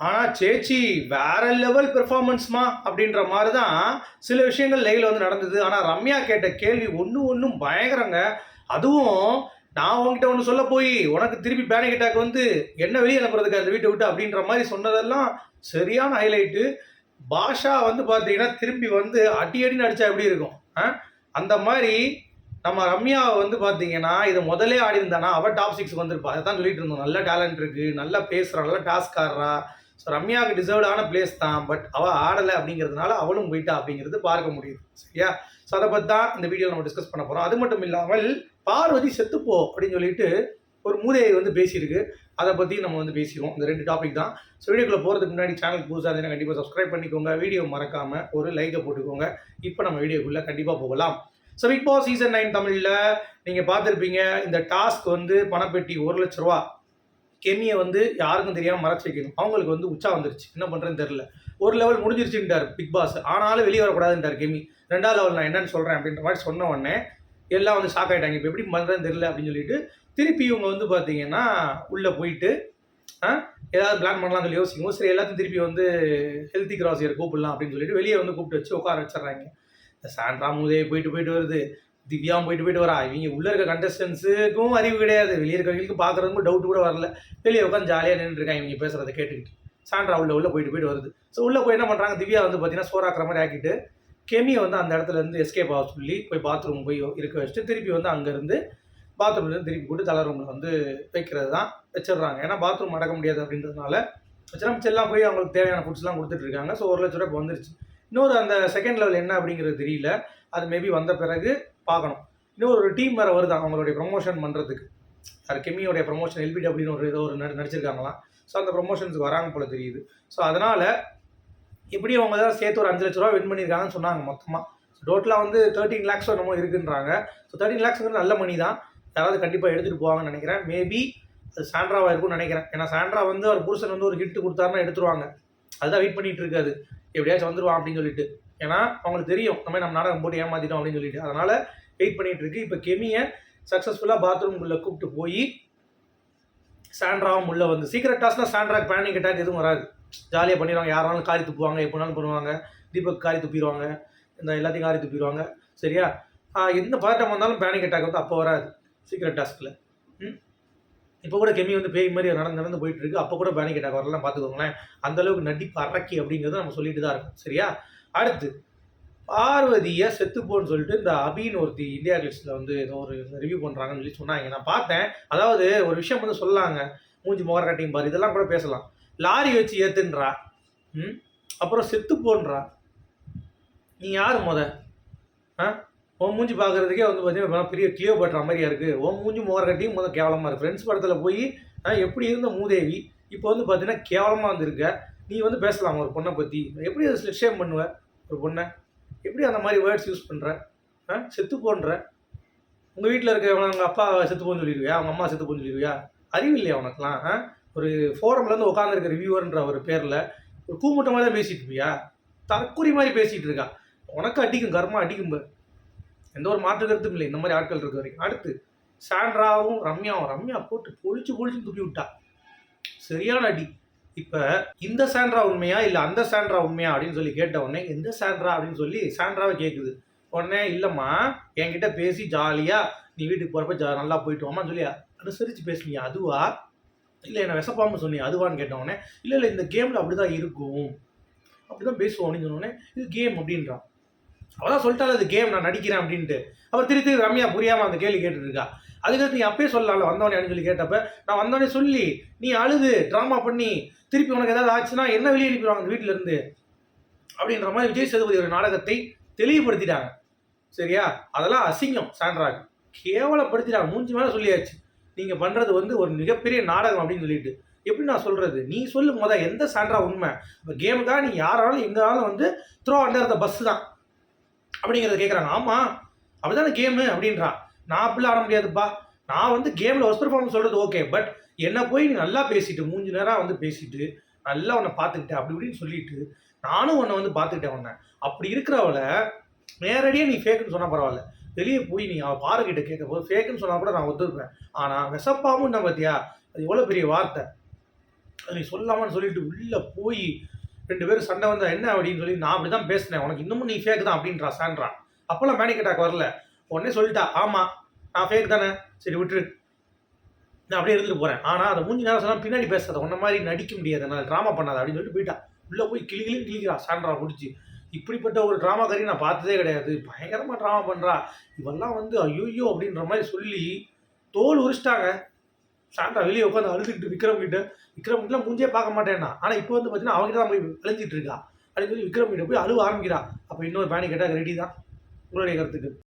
ஆனால் சேச்சி வேற லெவல் பெர்ஃபார்மன்ஸ்மா அப்படின்ற மாதிரி தான் சில விஷயங்கள் லைவில் வந்து நடந்தது. ஆனால் ரம்யா கேட்ட கேள்வி ஒன்று ஒன்றும் பயங்கரங்க. அதுவும் நான் உங்ககிட்ட ஒன்று சொல்ல போய் உனக்கு திருப்பி பேனிக் அட்டாக் வந்து என்ன வெளியே அனுப்புறதுக்கு அந்த வீட்டை விட்டு அப்படின்ற மாதிரி சொன்னதெல்லாம் சரியான ஹைலைட்டு பாஷா வந்து பார்த்தீங்கன்னா திரும்பி வந்து அடி அடின்னு அடிச்சா எப்படி இருக்கும்? ஆ? அந்த மாதிரி நம்ம ரம்யாவை வந்து பார்த்தீங்கன்னா இதை முதலே ஆடி இருந்தானா அவள் டாப் சிக்ஸ் வந்திருப்பா. அதை தான் சொல்லிட்டு இருந்தோம். நல்ல டேலண்ட் இருக்குது நல்லா பேசுகிறா நல்லா டாஸ்க் ஆடுறா. ஸோ ரம்யாவுக்கு டிசர்வ்டான பிளேஸ் தான் பட் அவள் ஆடலை அப்படிங்கிறதுனால அவளும் போயிட்டா அப்படிங்கிறது பார்க்க முடியுது. சரியா? ஸோ அதை பற்றி தான் இந்த வீடியோ நம்ம டிஸ்கஸ் பண்ண போகிறோம் அது மட்டும் இல்லாமல் பார்வதி செத்துப்போ அப்படின்னு சொல்லிட்டு ஒரு மூதையை வந்து பேசியிருக்கு. அதை பற்றி நம்ம வந்து பேசிடுவோம். இந்த ரெண்டு டாபிக் தான். ஸோ வீடியோக்குள்ள போகிறதுக்கு முன்னாடி சேனல் புதுசாக இருந்தால் கண்டிப்பாக சப்ஸ்கிரைப் பண்ணிக்கோங்க. வீடியோ மறக்காமல் ஒரு லைக்கை போட்டுக்கோங்க. இப்போ நம்ம வீடியோக்குள்ளே கண்டிப்பாக போகலாம். So Bigg Boss season nine தமிழில் நீங்கள் பார்த்துருப்பீங்க. இந்த டாஸ்க் வந்து பணப்பெட்டி ஒரு லட்ச ரூபா. கெமியை வந்து யாருக்கும் தெரியாமல் மறைச்சு வைக்கணும். அவங்களுக்கு வந்து உச்சா வந்துருச்சு. என்ன பண்ணுறதுன்னு தெரில ஒரு லெவல் முடிஞ்சிருச்சுட்டார் பிக் பாஸ் ஆனாலும் வெளியே வரக்கூடாதுன்றார் கெமி. ரெண்டாவது லெவல் நான் என்னன்னு சொல்கிறேன் அப்படின்ற மாதிரி சொன்ன உடனே எல்லாம் வந்து ஷாக் ஆகிட்டாங்க இப்போ எப்படி பண்ணுறதுன்னு தெரில அப்படின்னு சொல்லிட்டு திருப்பி இவங்க வந்து பார்த்தீங்கன்னா உள்ளே போயிட்டு ஏதாவது பிளான் பண்ணலாம் சொல்லி யோசிக்கும் சரி எல்லாத்தையும் திருப்பி வந்து ஹெல்த்தி கிராசியர் கூப்பிடலாம் அப்படின்னு சொல்லிட்டு வெளியே வந்து கூப்பிட்டு வச்சு உட்கார வச்சிடறாங்க. இந்த சாண்ட்ரா மூதே போயிட்டு போயிட்டு வருது. திவ்யாவும் போயிட்டு போயிட்டு வரா. இவங்க உள்ள இருக்க கண்டஸ்டன்ஸுக்கும் அறிவு கிடையாது. வெளியே இருக்கிறவங்களுக்கு பார்க்குறதுக்கும் டவுட் கூட வரல. வெளியே உட்காந்து ஜாலியாக நின்றுருக்காங்க இவங்க பேசுறதை கேட்டுக்கிட்டு. சாண்ட்ரா உள்ள உள்ள போயிட்டு போயிட்டு வருது. ஸோ உள்ள போய் என்ன பண்ணுறாங்க திவ்யா வந்து பார்த்தீங்கன்னா சோறாக்குற மாதிரி ஆக்கிட்டு கெமியை வந்து அந்த இடத்துல இருந்து எஸ்கேப் ஆக சொல்லி போய் பாத்ரூம் போய் இருக்க வச்சுட்டு திருப்பி வந்து அங்கேருந்து பாத்ரூம்லேருந்து திருப்பி போட்டு தலை ரூமில் வந்து வைக்கிறது தான் வச்சிடுறாங்க. ஏன்னா பாத்ரூம் அடக்க முடியாது அப்படின்றதுனால வச்சுனா மிச்செல்லாம் போய் அவங்களுக்கு தேவையான ஃபுட்ஸ்லாம் கொடுத்துட்டு இருக்காங்க. ஸோ ஒரு லட்ச ரூபாய் இப்போ வந்துருச்சு. இன்னொரு அந்த செகண்ட் லெவல் என்ன அப்படிங்கிறது தெரியல. அது மேபி வந்த பிறகு பார்க்கணும். இன்னும் ஒரு டீம் வேறு வருது அவங்களுடைய ப்ரொமோஷன் பண்ணுறதுக்கு சார் கெமியோடைய ப்ரொமோஷன் எல்பிடபிள்யூன்னு ஒரு ஏதோ ஒரு நடி- நடிச்சிருக்காங்களாம். ஸோ அந்த ப்ரொமோஷன்ஸுக்கு வராங்க போல தெரியுது. ஸோ அதனால் இப்படி அவங்க தான் சேர்த்து ஒரு அஞ்சு லட்ச ரூபா வின் பண்ணியிருக்காங்கன்னு சொன்னாங்க மொத்தமாக டோட்டலாக வந்து தேர்ட்டீன் லேக்ஸோ என்னமோ இருக்குன்றாங்க. ஸோ தேர்ட்டின் லேக்ஸ்ங்கிறது நல்ல மணி தான். யாராவது கண்டிப்பாக எடுத்துகிட்டு போவாங்கன்னு நினைக்கிறேன். மேபி அது சாண்ட்ராவாக இருக்கும்னு நினைக்கிறேன். ஏன்னா சாண்ட்ரா வந்து அவர் புருஷன் வந்து ஒரு ஹிட் கொடுத்தாருன்னா எடுத்துருவாங்க. அதுதான் வெயிட் பண்ணிகிட்டு இருக்காது. எப்படியாச்சும் வந்துருவான் அப்படின்னு சொல்லிட்டு. ஏன்னா அவங்களுக்கு தெரியும் நம்ம நம்ம நாடகம் போட்டு ஏமாத்திட்டோம் அப்படின்னு சொல்லிட்டு. அதனால வெயிட் பண்ணிட்டு இருக்கு. இப்போ கெமியை சக்ஸஸ்ஃபுல்லாக பாத்ரூம்குள்ளே கூப்பிட்டு போய் சாண்ட்ராவும் உள்ளே வந்து சீக்கிரட் டாஸ்னா சாண்ட்ராக் பேனிக் அட்டாக் எதுவும் வராது. ஜாலியாக பண்ணிடுவாங்க. யாராலும் காரி துப்புவாங்க எப்போனாலும் பண்ணுவாங்க. தீபக் காரி துப்பிடுவாங்க. இந்த எல்லாத்தையும் காரி துப்பிடுவாங்க. சரியா? எந்த பதட்டம் வந்தாலும் பேனிக் அட்டாக் வந்து அப்போ வராது சீக்கிரட் டாஸ்கில் ம்? இப்போ கூட கெமி வந்து பேய் மாதிரி நடந்து நடந்து போயிட்டு இருக்கு. அப்போ கூட பேனிக் அட்டாக் வரலாம் பார்த்துக்கோங்களேன். அந்தளவுக்கு நடிப்பு அரக்கி அப்படிங்கிறத நம்ம சொல்லிட்டு தான் இருக்கோம். சரியா? அடுத்து பார்வதியை செத்துப்போன்னு சொல்லிட்டு இந்த அபின்னு ஒருத்தி இந்தியா கிளிஸ்டில் வந்து ஏதோ ஒரு ரிவ்யூ பண்ணுறாங்கன்னு சொல்லி சொன்னாங்க. நான் பார்த்தேன். அதாவது ஒரு விஷயம் வந்து சொல்லாங்க. மூஞ்சி முகர கட்டியும் பாரு. இதெல்லாம் கூட பேசலாம். லாரி வச்சு ஏத்துன்றா. ம்? அப்புறம் செத்து போன்றா. நீ யார் முத? ஆ? உன் மூஞ்சி பார்க்குறதுக்கே வந்து பார்த்தீங்கன்னா பெரிய கிளியோ பட்டுற மாதிரியா இருக்குது உன் மூஞ்சி முகர கட்டியும் முதல் கேவலமாக இருக்குது ஃப்ரெண்ட்ஸ் படத்தில் போய் எப்படி இருந்த மூதேவி இப்போ வந்து பார்த்தீங்கன்னா கேவலமாக வந்திருக்க. நீ வந்து பேசலாம் ஒரு பொண்ணை பற்றி எப்படி அதை ஸ்லிஷேம் பண்ணுவ? ஒரு பொண்ணை. எப்படி அந்த மாதிரி வேர்ட்ஸ் யூஸ் பண்ணுற ஆ செத்து போன்ற. உங்கள் வீட்டில் இருக்கிறவங்க அவங்க அப்பா செத்து போன்னு சொல்லிடுவியா அவங்க அம்மா செத்து போன்னு சொல்லிடுவியா அறிவு இல்லையா உனக்குலாம் ஆ? ஒரு ஃபோரம்லேருந்து உட்காந்துருக்க ரிவ்யூவர்ன்ற ஒரு பேரில் ஒரு கூமுட்ட மாதிரி தான் பேசிட்டு இருப்பியா? தற்குறி மாதிரி பேசிகிட்டு இருக்கா. உனக்கு அடிக்கும் கர்மா அடிக்கும் எந்த ஒரு மாற்று கருத்தும் இல்லை. இந்த மாதிரி ஆட்கள் இருக்க வரைக்கும். அடுத்து சாண்ட்ராவும் ரம்யாவும். ரம்யா போட்டு பொழிச்சு பொழிச்சு துப்பி விட்டா. சரியான அடி. இப்போ இந்த சாண்ட்ரா உண்மையா இல்லை அந்த சாண்ட்ரா உண்மையா அப்படின்னு சொல்லி கேட்ட உடனே எந்த சாண்ட்ரா அப்படின்னு சொல்லி சாண்ட்ராவை கேட்குது உடனே இல்லைம்மா என்கிட்ட பேசி ஜாலியாக நீ வீட்டுக்கு போகிறப்ப ஜா நல்லா போயிட்டு வாமான்னு சொல்லி அனுசரித்து பேசுனீங்க அதுவா? இல்லை என்ன விஷப்பாம்பு சொன்னீங்க அதுவான்னு கேட்ட உடனே இல்லை இல்லை இந்த கேமில் அப்படி தான் இருக்கும். அப்படி தான் பேசுவோம் அப்படின்னு சொன்னோடனே இது கேம் அப்படின்றான். அவதான் சொல்லிட்டாள் அது கேம் நான் நடிக்கிறேன் அப்படின்ட்டு. அவர் திரு திரு ரம்யா புரியாமல் அந்த கேள்வி கேட்டுருக்கா. அதுக்கடுத்து நீ அப்பயே சொல்லலாம்ல வந்தவனே சொல்லி கேட்டப்ப நான் வந்தவனே சொல்லி நீ அழுது ட்ராமா பண்ணி திருப்பி உனக்கு ஏதாவது ஆச்சுன்னா என்ன வெளியே அனுப்பிடுவாங்க அந்த வீட்டிலருந்து அப்படின்ற மாதிரி விஜய் சேதுபதி ஒரு நாடகத்தை தெளிவுபடுத்திட்டாங்க. சரியா? அதெல்லாம் அசிங்கம் சாண்ட்ராக் கேவலப்படுத்திட்டாங்க மூஞ்சி மேலே சொல்லியாச்சு. நீங்கள் பண்ணுறது வந்து ஒரு மிகப்பெரிய நாடகம் அப்படின்னு சொல்லிட்டு. எப்படி நான் சொல்கிறது நீ சொல்லு மொதல் எந்த சாண்ட்ரா உண்மை? இப்போ கேமுக்காக நீ யாராலும் எங்காலும் வந்து த்ரோ அண்டர் த பஸ் தான். அப்படிங்கிறத கேட்குறாங்க ஆமாம் அப்படிதானே கேமு அப்படின்றா. நான் அப்படிலாம் ஆட முடியாதுப்பா. நான் வந்து கேமில் ஒர்ஸ் பெர்ஃபார்மன்ஸ் சொல்கிறது ஓகே பட் என்னை போய் நீ நல்லா பேசிட்டு மூஞ்சி நேரம் வந்து பேசிட்டு நல்லா உன்னை பார்த்துக்கிட்டேன் அப்படி இப்படின்னு சொல்லிட்டு நானும் உன்னை வந்து பார்த்துக்கிட்டேன் உன்னை. அப்படி இருக்கிறவளை நேரடியாக நீ ஃபேக்குன்னு சொன்னால் பரவாயில்ல. வெளியே போய் நீ அவள் பாருக்கிட்ட கேட்க போது ஃபேக்குன்னு சொன்னால் கூட நான் ஒத்துருப்பேன் ஆனால் விசப்பாமும் என்ன பார்த்தியா? அது எவ்வளோ பெரிய வார்த்தை. அது நீ சொல்லாமன்னு சொல்லிட்டு உள்ளே போய் ரெண்டு பேரும் சண்டை வந்தால் என்ன அப்படின்னு சொல்லி நான் அப்படி தான் பேசினேன். உனக்கு இன்னமும் நீ ஃபேக் தான் அப்படின்றா சான்றா. அப்போல்லாம் மேனிக் அட்டாக் வரல. உடனே சொல்லிட்டா ஆமாம் நான் ஃபேக் தானே. சரி விட்டுரு. நான் அப்படியே இருந்துட்டு போகிறேன் ஆனால் அதை மூஞ்சி நேரம் சொன்னால் பின்னாடி பேசாத. உன்ன மாதிரி நடிக்க முடியாது. என்னால் ட்ராமா பண்ணாத அப்படின்னு சொல்லிட்டு போயிட்டா. உள்ளே போய் கிளி கிளிக்கிறா சான்றா பிடிச்சி. இப்படிப்பட்ட ஒரு ட்ராமா கறி நான் பார்த்ததே கிடையாது. பயங்கரமாக ட்ராமா பண்ணுறா இவெல்லாம் வந்து ஐயோ அப்படின்ற மாதிரி சொல்லி தோல் உரிச்சிட்டாங்க. சாண்டா வெளியே உட்காந்து அழுதுகிட்டு விக்ரம் கிட்ட விக்ரம் கிட்ட மூஞ்சே பார்க்க மாட்டேன்னா. ஆனால் இப்போ வந்து பார்த்தீங்கன்னா அவங்ககிட்ட தான் போய் விளைஞ்சிட்டு இருக்கா. அப்படின்னு சொல்லி விக்ரம் கிட்ட போய் அழுவ ஆரம்பிக்கிறா. அப்போ இன்னொரு பேனிக் அட்டாக் ரெடி தான். உங்களுடைய கருத்துக்கு.